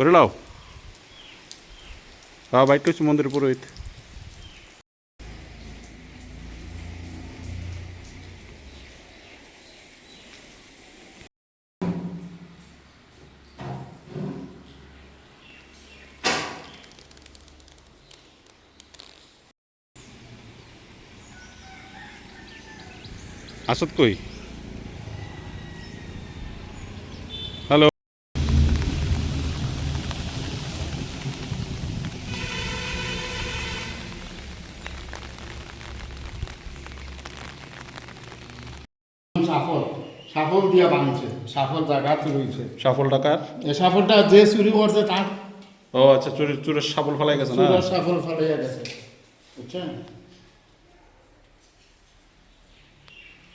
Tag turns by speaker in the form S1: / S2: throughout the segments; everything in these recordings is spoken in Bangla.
S1: করে লাও। হ্যাঁ বাইট করছি মন্দিরের পুরোহিত আসাদ কই?
S2: সাফল দিয়া বানছে সাফল জায়গা রয়েছে
S1: সফল টাকার
S2: এই সাফলটা যে চুরি করছে তার।
S1: ও আচ্ছা চুরের চুরের সাফল ফেলাই গেছে না?
S2: চুরা সাফল ফলাইয়া গেছে। বুঝছেন?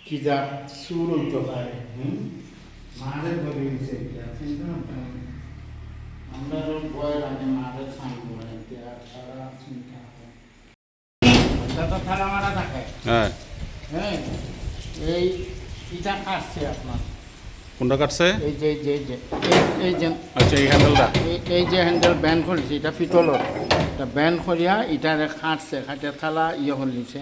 S2: কি যা চুর হইতে পারে হুম? মারে এটা, চিন্তা আমরা বয়ের আগে মারে করে। দেয়া ছাড়া চিন্তা হয়।
S1: হ্যাঁ।
S2: হ্যাঁ এই এটা কাটছে আপনার।
S1: কোনটা কাটছে?
S2: এই যে এই যে এই যে এই- যে
S1: আচ্ছা এই হ্যান্ডেলটা
S2: এই- যে হ্যান্ডেল ব্যান করেছে এটা পিতলর এটা ব্যান করিয়া এটারে খাটছে খাটে থালা ইয়ে করলিছে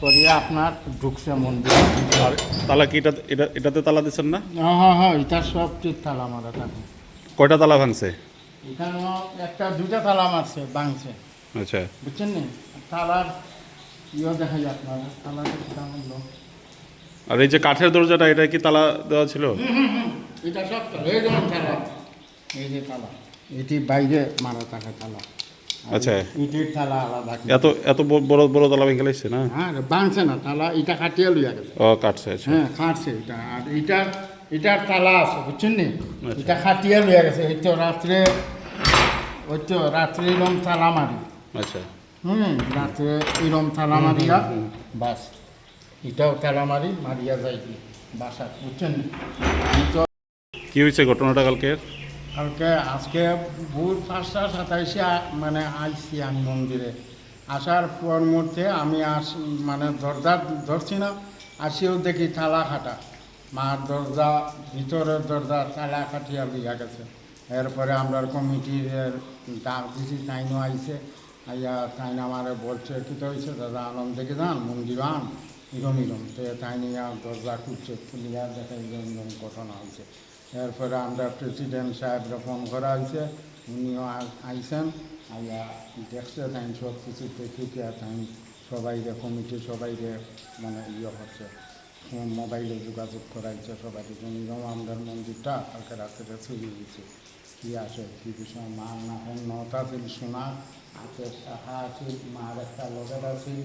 S2: করিয়া আপনার ঢুকছে মন্দির
S1: আর তালা কি এটা এটা এটাতে তালা দিচ্ছেন না?
S2: হ্যাঁ হ্যাঁ হ্যাঁ এটা সব ঠিক তালা মারা থাকে
S1: কয়টা তালা ভাঙছে?
S2: এখানেও একটা দুটা তালা মারছে বাংছে
S1: আচ্ছা।
S2: বুঝছেন নি তালার ইয়ে দেখা যায় আপনারা লোক
S1: আর এই যে কাঠের দরজাটা এটা কি তালা দেওয়া ছিল?
S2: এটা সব তালা এই যেমন তালা। এই যে তালা। এটি বাইরে মারা থাকে তালা।
S1: আচ্ছা।
S2: ইটির তালা আলাদা।
S1: এত এত ব- বড় বড় তালা ভেঙে লাগছে না?
S2: হ্যাঁ বাংছে না তালা এটা কাটিয়ে লইয়া গেছে।
S1: ও কাটছে আচ্ছা।
S2: হ্যাঁ খাটছে এটা আর এটার তালা আছে বুঝছেন নি?
S1: আচ্ছা।
S2: এটা খাটিয়ে লইয়া গেছে। এই তো রাত্রে ওই তো রাত্রে এরম তালা মারি।
S1: আচ্ছা।
S2: হুম রাত্রে এরম তালা মারিয়া বাস। এটাও তালা মারি মারিয়া যাইকি বাসা বুঝছেন?
S1: কি হয়েছে ঘটনাটা কালকে?
S2: কালকে আজকে ভোর পাঁচটা সাতাইশে মানে আসছি আমি মন্দিরে। আসার পর মধ্যে আমি আস মানে দরজা ধরছি না আসিও দেখি তালা খাটা। মার দরজা ভিতরের দরজা তালা খাটিয়া লিয়া গেছে। এরপরে আমরা কমিটির ডাক দিছি তাইনও আইছে। আইয়া তাইন আমারে বলছে কী তো হয়েছে? দাদা আনন্দ দেখে যান মন্দির আন। ইরম তো তাই নিয়ে দরজা খুলছে, খুলিয়া দেখে ইরম ঘটনা হয়েছে। এরপরে আমরা প্রেসিডেন্ট সাহেবরা ফোন করা হয়েছে, উনিও আইছেন, আইয়া দেখছে তাই সব কিছু দেখি তাই সবাইরে কমিটি সবাইরে মানে ইয়ে হচ্ছে মোবাইলে যোগাযোগ করাইছে সবাই এরকম আমাদের মন্দিরটা কালকে রাত্রে চুরি হয়েছে সোনা হাতে টাকা আছিল মার একটা আছিল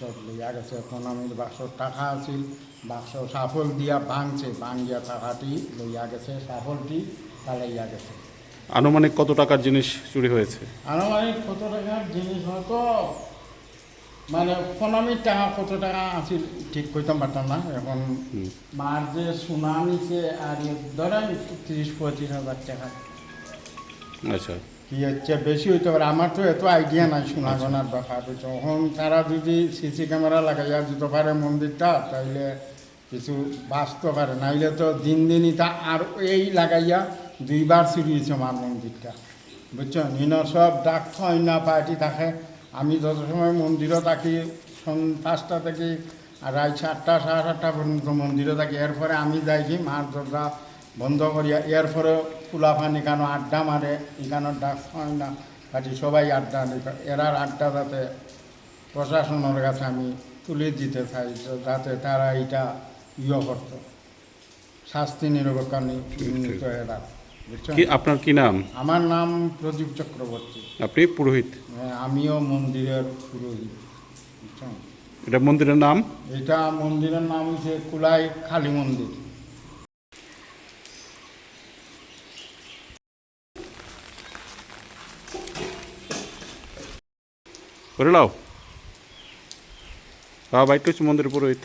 S2: সব লইয়া গেছে ইকোনমির বাক্স টাকা আছিল বাক্স সাফল দিয়া ভাঙছে ভাঙিয়া টাকাটি লইয়া গেছে সাফলটি পালাইয়া গেছে
S1: আনুমানিক কত টাকার জিনিস চুরি হয়েছে?
S2: আনুমানিক কত টাকার জিনিস হয়তো মানে ইকোনমির টাকা কত টাকা আছিল ঠিক কইতাম পারতাম না। এখন মার যে সোনা নিছে আর ধরেন তিরিশ পঁয়ত্রিশ হাজার টাকা।
S1: আচ্ছা।
S2: কি হচ্ছে? বেশি হইতে পারে। আমার তো এত আইডিয়া নাই সোনা গোনার ব্যাপার যখন তারা যদি সিসি ক্যামেরা লাগাইয়া দিতে পারে মন্দিরটা, তাইলে কিছু বাঁচতে পারে। নাইলে তো দিন দিনই তা আর এই লাগাইয়া দুইবার চুরি হয়েছে আমার মন্দিরটা, বুঝছ? নিন সব ডাক হয় পার্টি থাকে। আমি যত সময় মন্দিরও থাকি পাঁচটা থেকে রাত সাতটা, সাড়ে সাতটা পর্যন্ত মন্দিরে থাকি। এরপরে আমি যাই কি মার দরজা বন্ধ করিয়া এরপরে পানি কেন আড্ডা মারে? এখানে ডাক হয় না। পার্টি সবাই আড্ডা এরার আড্ডা যাতে প্রশাসনের কাছে আমি তুলে দিতে চাই যাতে তারা এটা ইয়ে করতো। শাস্তি নিরবেক্ষণ নিত এরা।
S1: কি আপনার কি নাম?
S2: আমার নাম প্রদীপ চক্রবর্তী।
S1: আপনি পুরোহিত?
S2: হ্যাঁ, আমিও মন্দিরের পুরোহিত।
S1: এটা মন্দিরের নাম?
S2: এটা মন্দিরের নাম হচ্ছে কুলাই কালী মন্দির।
S1: করে নাও হ্যাঁ বাইট করছি মন্দিরের পুরোহিত